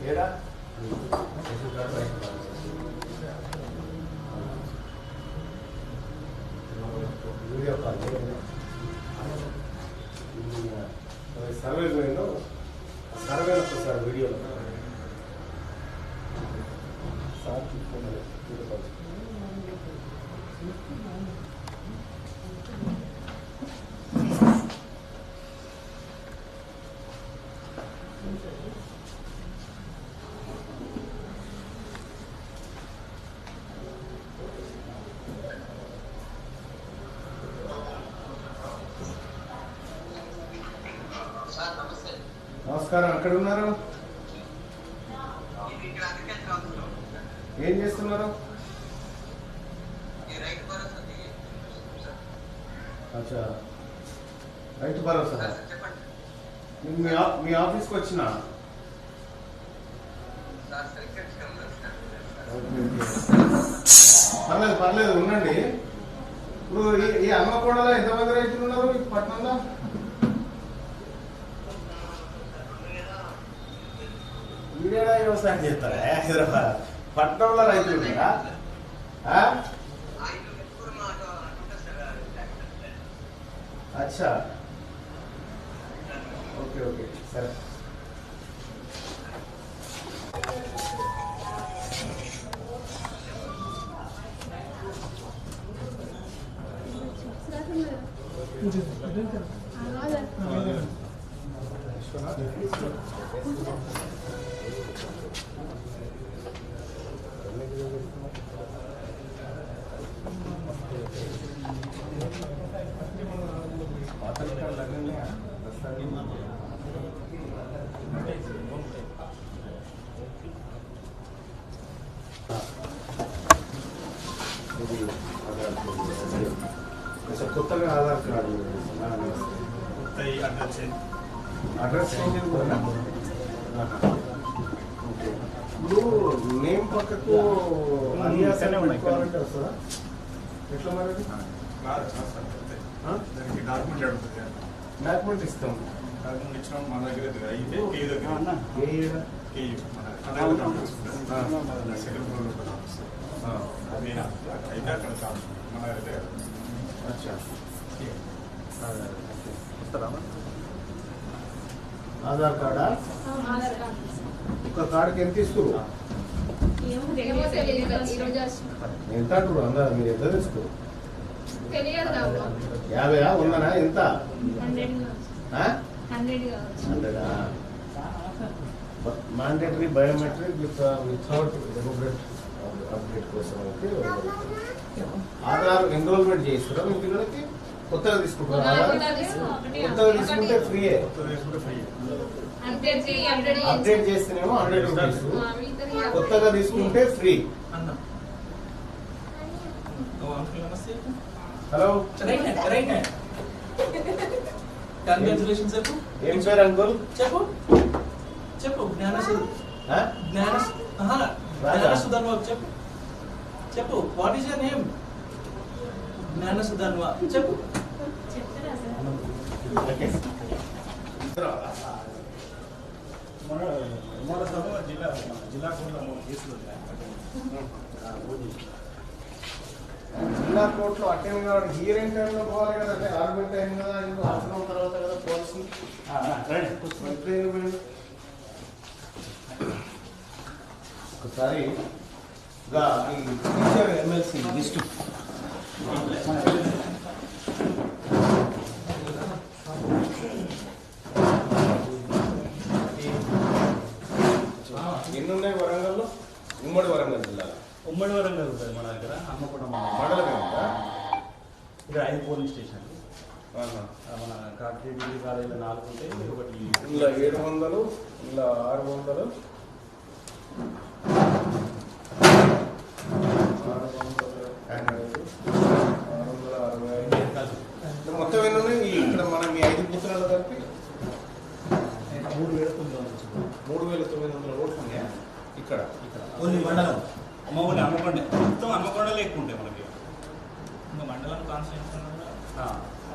Survey ఏడా ration card Rythu Bharosa. Video call survey పోయిందో నమస్కారం. ఎక్కడ ఉన్నారు? ఏం చేస్తున్నారు? అచ్చా. రైతు భరోసా. నేను మీ ఆఫీస్కి వచ్చిన? పర్లేదు పర్లేదు ఉండండి. ఇప్పుడు ఈ- ఈ అమ్మకోడలో ఎంతమంది రైతులు ఉన్నారు పట్టణంలో? పట్టణంలో వీడేడా వ్యవసాయం చేస్తారా హైదరాబాద్ పట్టణంలో రైతులు ఉన్నారా ఆ? అచ్చా ఓకే ఓకే సరే అసలు కొత్తగా ఆధార్ కార్డు అడ్రస్ ఇప్పుడు నేమ్ పక్కకు అలియాస్ అని పెట్టుకోవాలంటే వస్తుందా ఎట్లా మరి డాక్యుమెంట్ ఇస్తాం ఏ ఈడ? ఆ. అచ్చా అదే, ఆధార్ కార్డా? ఒక కార్డుకి ఎంత వచ్చి ఎంత అంటారు అందరు? మీరు ఎంత తీసుకోరు యాభై ఉందనా ఎంత? Hundred? Mandatory biometric with without demographic update కోసం అయితే ఆధార్ ఎన్రోల్మెంట్ చేస్తారా మీ పిల్లలకి? కొత్తగా తీసుకుంటారా? కొత్తగా తీసుకుంటే ఫ్రీయే అప్డేట్ చేయి అప్డేట్ అప్డేట్ చేస్తేనేమో హండ్రెడ్ రూపీస్ కొత్తగా తీసుకుంటే ఫ్రీ హలో కంగ్రాచులేషన్ చెప్పు. ఏం పేరు అంకుల్? చెప్పు. చెప్పు జ్ఞానసు ఆ? జ్ఞాన రాజా. జ్ఞానసుధన్వ చెప్పు. చెప్పు what is your name Gnanasudhanva చెప్పు. మన మన సభ జిల్లా జిల్లా కోర్టులో మూడు కేసులు జిల్లా కోర్టులో అటెండ్ కావడం హియరింగ్ టైంలో పోవాలి కదా అంటే ఆర్గ్యుమెంట్ టైం కదా ఇంకో అవసరం తర్వాత కదా పోవాల్సింది. ఒకసారి ఎమ్మెల్సీ లిస్టు ఎన్నున్నాయి వరంగల్లో? ఉమ్మడి వరంగల్ జిల్లాలో. ఉమ్మడి వరంగల్ ఉంటుంది మన దగ్గర అమ్మకుండం మండలం. ఇక్కడ ఐదు పోలింగ్ స్టేషన్ మన కార్టీ కాలేజీలో నాలుగు ఉంటాయి ఒకటి ఇలా ఏడు వందలు ఇలా ఆరు వందలు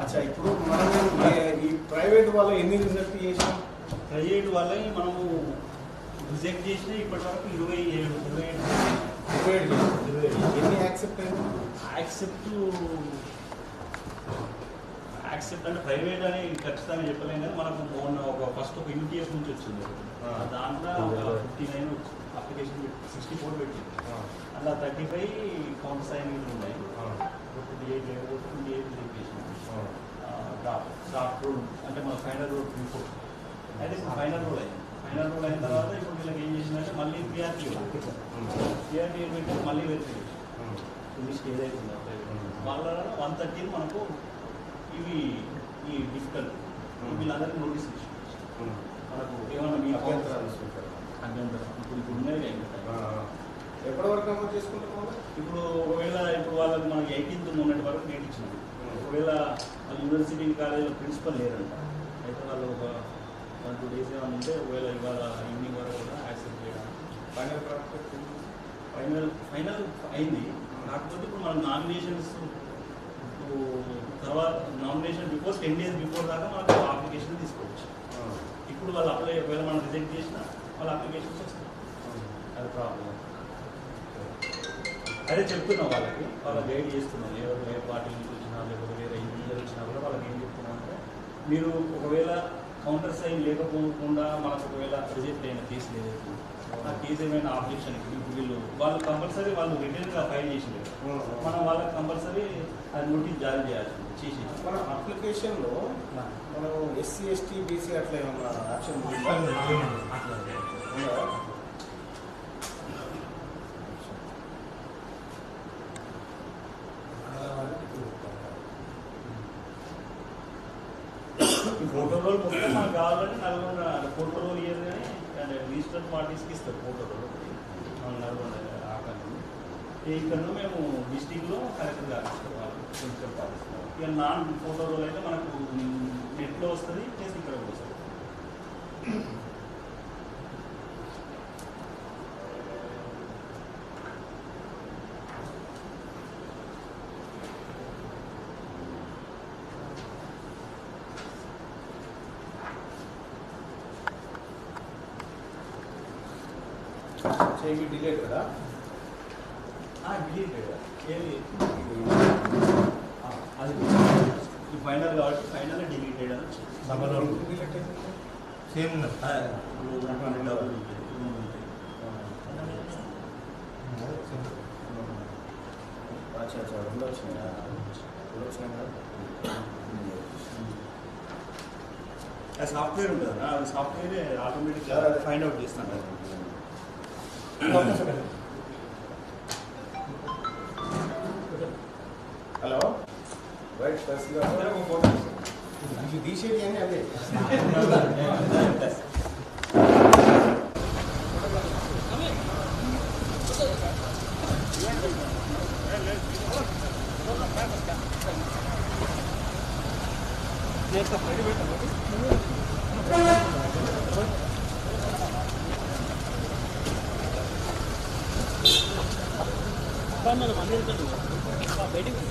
అచ్చా ఇప్పుడు మనం ఈ ప్రైవేట్ వాళ్ళు ఎన్ని రిజల్ట్ చేసాం ప్రైవేట్ వాళ్ళని మనము రిజెక్ట్ చేసిన ఇప్పటి వరకు ఇరవై ఏడు ఇరవై ఏడు. ఇరవై ఏడు. చేసాం. ఇరవై ఏడు. ఎన్ని యాక్సెప్ట్ అయింది యాక్సెప్ట్ యాక్సెప్ట్ అంటే ప్రైవేట్ అని ఖచ్చితంగా చెప్పలేం కానీ మనకు మొన్న ఒక ఫస్ట్ ఒక యూటీఎఫ్ నుంచి వచ్చింది. ఆ. దాంట్లో ఒక fifty nine application sixty four పెట్టింది. అలా థర్టీ ఫైవ్ కౌంటర్ సైనింగ్ ఉన్నాయి. లేకపోతే రిజెక్షన్ డ్రాప్ డ్రాప్ రూల్ అంటే మన ఫైనల్ రూల్ రిపోర్ట్ అయితే ఇప్పుడు ఫైనల్ రూల్ అయింది. ఫైనల్ రూల్ అయిన తర్వాత ఇప్పుడు వీళ్ళకి ఏం చేసిందంటే మళ్ళీ పిఆర్టీ పిఆర్టీ పెట్టి మళ్ళీ వెరిఫికేషన్ లిస్ట్ ఏదైతే ఉందో వాళ్ళ వన్ థర్టీ మనకు ఇవి ఈ డిఫికల్ట్ వీళ్ళందరికీ నోటీస్ ఇచ్చి మనకు ఏమన్నా మీ అభ్యంతరాలు. అభ్యంతరం ఇప్పుడు ఇప్పుడు ఉన్నాయి ఎప్పటి వరకు నమోదు చేసుకుంటున్నాము ఇప్పుడు ఒకవేళ ఇప్పుడు వాళ్ళకి మనకి ఎయిటీన్త్ మొన్నటి వరకు డేట్ ఇచ్చినాం. ఒకవేళ వాళ్ళ యూనివర్సిటీ కాలేజీలో ప్రిన్సిపల్ లేరంట. అయితే వాళ్ళు ఒక వన్ టూ డేస్ ఏమైనా ఉంటే ఒకవేళ ఇవాళ ఈవినింగ్ వరకు కూడా యాక్సెప్ట్ చేయడానికి ఫైనల్ ఫైనల్ ఫైనల్ అయింది. కాకపోతే ఇప్పుడు మనం నామినేషన్స్ తర్వాత nomination before ten days before దాకా మనకు అప్లికేషన్ తీసుకోవచ్చు. ఇప్పుడు వాళ్ళు అప్లై ఒకవేళ మనం రిజెక్ట్ చేసినా వాళ్ళ అప్లికేషన్స్ వస్తాయి. అది ప్రాబ్లం అదే చెప్తున్నాం వాళ్ళకి. వాళ్ళ గైడ్ చేస్తున్నాం. ఎవరు ఏ పార్టీ నుంచి వచ్చినా లేకపోతే వేరే ఇంజనీర్ వచ్చినా కూడా వాళ్ళకి ఏం చెప్తున్నాం అంటే మీరు ఒకవేళ కౌంటర్ సైన్ లేకపోకుండా మనకు ఒకవేళ రిజెక్ట్ అయిన కేసు లేదు ఆ కేసు ఏమైనా ఆబ్జెక్షన్ వీళ్ళు వాళ్ళు కంపల్సరీ వాళ్ళు రిటర్న్గా ఫైల్ చేసినారు మనం వాళ్ళకి కంపల్సరీ అది నోటీస్ జారీ చేయాలి చేసి. మన అప్లికేషన్లో మనం ఎస్సీ ఎస్టీ బీసీ అట్లా ఏమన్నా ఆప్షన్ అట్లా ఉందా ఈ ఫోటో రోల్ మొత్తం మనకు కావాలంటే నల్గొండ ఫోటో రోల్ ఇయ్యదు కానీ అంటే రిజిస్టర్ పార్టీస్కి ఇస్తారు ఫోటో రోల్ ఒకటి మన నల్గొండ ఆకాశం ఇక్కడ మేము డిస్టిక్లో కలెక్టర్ గారు కొంచెం వాళ్ళు ఇక నాన్ ఫోటో రోజు అయితే మనకు నెట్లో వస్తుంది ప్లస్ ఇక్కడ కూడా వస్తుంది చేయి డిలేట్ కదా? ఆ, అది ఈ ఫైనల్ కాబట్టి ఫైనల్ డిలేట్ సేమ్ ఉన్నది. డబ్బులు ఉంటాయి, రూములు ఉంటాయి. అచ్చా అచ్చా రెండు వచ్చినాయా. రెండు వచ్చినాయి కదా? ఆ సాఫ్ట్వేర్ ఉంటుంది? కదా, సాఫ్ట్వేర్ ఆటోమేటిక్ ఫైండ్ అవుట్ చేస్తాను హలో రైట్ ప్రెస్ గారు ఒక ఫోటో ఇది తీసేది అని అదే బయటికి